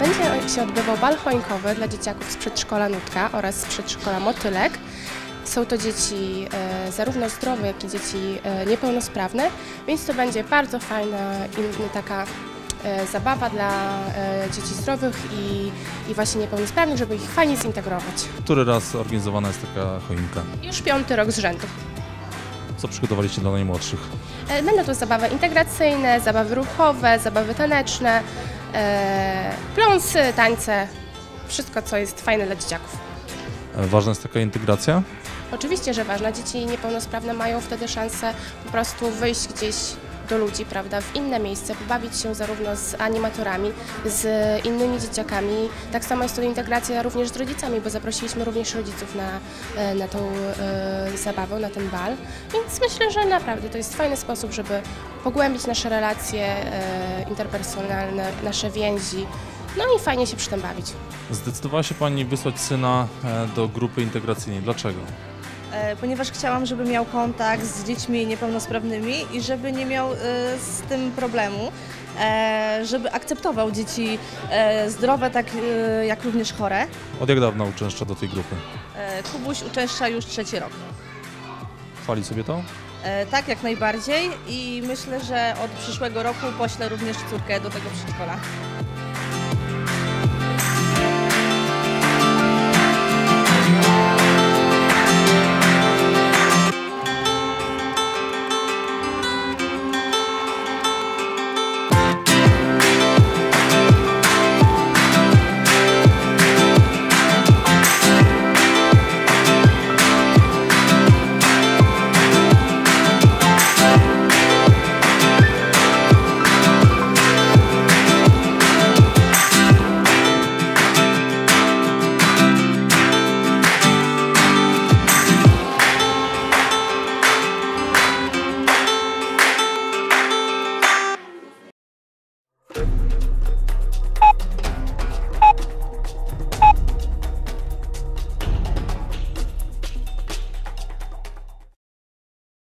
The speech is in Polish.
Będzie się odbywał bal choinkowy dla dzieciaków z przedszkola Nutka oraz z przedszkola Motylek. Są to dzieci e, zarówno zdrowe, jak i dzieci e, niepełnosprawne, więc to będzie bardzo fajna i taka e, zabawa dla dzieci zdrowych i, i właśnie niepełnosprawnych, żeby ich fajnie zintegrować. Który raz organizowana jest taka choinka? Już piąty rok z rzędu. Co przygotowaliście dla najmłodszych? Będą to zabawy integracyjne, zabawy ruchowe, zabawy taneczne, pląsy, tańce, wszystko co jest fajne dla dzieciaków. E, Ważna jest taka integracja? Oczywiście, że ważne. Dzieci niepełnosprawne mają wtedy szansę po prostu wyjść gdzieś do ludzi, prawda, w inne miejsce, pobawić się zarówno z animatorami, z innymi dzieciakami. Tak samo jest to integracja również z rodzicami, bo zaprosiliśmy również rodziców na, e, na tą e, zabawę, na ten bal. Więc myślę, że naprawdę to jest fajny sposób, żeby pogłębić nasze relacje e, interpersonalne, nasze więzi. No i fajnie się przy tym bawić. Zdecydowała się Pani wysłać syna e, do grupy integracyjnej. Dlaczego? E, ponieważ chciałam, żeby miał kontakt z dziećmi niepełnosprawnymi i żeby nie miał e, z tym problemu, e, żeby akceptował dzieci zdrowe, tak jak również chore. Od jak dawna uczęszcza do tej grupy? Kubuś uczęszcza już trzeci rok. Chwali sobie to? Tak, jak najbardziej i myślę, że od przyszłego roku poślę również córkę do tego przedszkola.